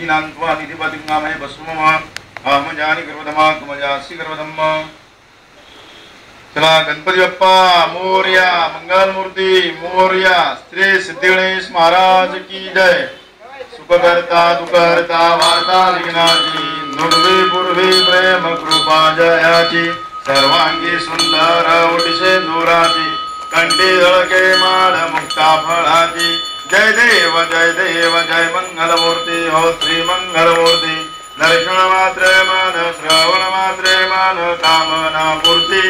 विहीनान्त्वा निधिपतिङ्गामहे भस्मम अहमजानि गर्वधमा तुमजासि गर्वधम्म चला गणपती बाप्पा मोर्या मंगलमूर्ती मोर्या श्री सिद्धिगणेश महाराज की जय। सुखकर्ता दुखहर्ता वार्ता विघ्नाची नुर्वी पूर्वी प्रेम कृपा जयाची। सर्वांगी सुंदर ओटिसे दुराची कंठी झळके माळ मुक्ता फळाची जय देव जय देव जय मंगलमूर्ती हो श्री मंगलमूर्ती। दर्शन मात्रे मान श्रवण मात्रे मान कामना पूर्ती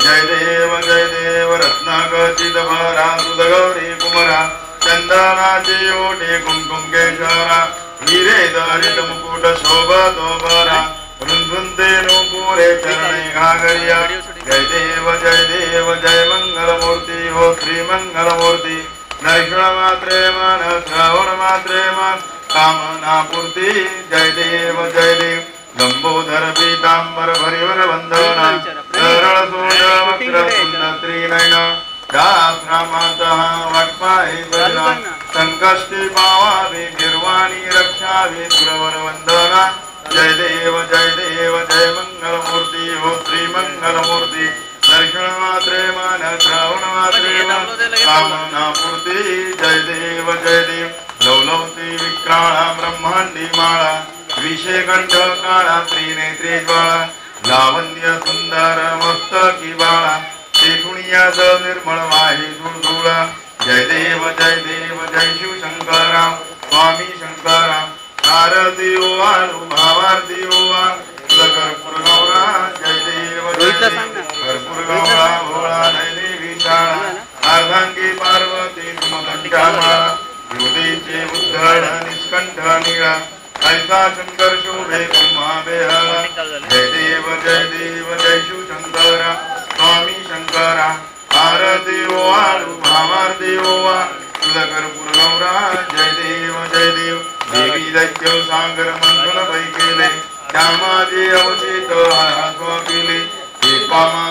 जय देव जय देव रत्नागचित भरा सुदगौरी कुमरा चंदनाची ओटी कुमकुम केशरा हिरे दरित मुकुट शोभतो बरा रुंधुंते नुपुरे चरणे घागरिया जय देव जय देव जय मंगलमूर्ती हो श्री मंगलमूर्ती। दर्शन मात्रे मन श्रवण मात्रे मन कामना पूर्ती जय देव जय देव। लंबोदर पीतांबर भरिवर वंदना सरळ सोड वक्र पुन्न त्रिनयन दाश्रमातः वाटपाय बजना संकष्टी पावावी गिर्वाणी रक्षावी सुरवर वंदना जय देव जय देव। जय मंगलमूर्ती। हो श्री मंगलमूर्ती। दर्शन मात्रे मन श्रवण मात्रे मन कामना ब्रह्मांडी माळा विषयकंठ काळा त्रिनेत्री ज्वाळा लावण्य सुंदर मस्तकी बाळा शेकुणियाच निर्मळ माही दुळधुळा जय देव जय देव जय शिव शंकरा स्वामी शंकरा आरती ओवाळू भावारती ओवा युवतीचे उद्धड निष्कंठ निळा ऐसा शंकर शोभे कुमा बेहळा जय देव जय देव जय शिव शंकरा स्वामी शंकरा आरती ओवाळू भावारती ओवा। तुझा कर्पूर गौरा जय देव जय देव। देवी दैत्य सागर मंथन पै केले श्यामाजी अवचित हास्व केले हे पामा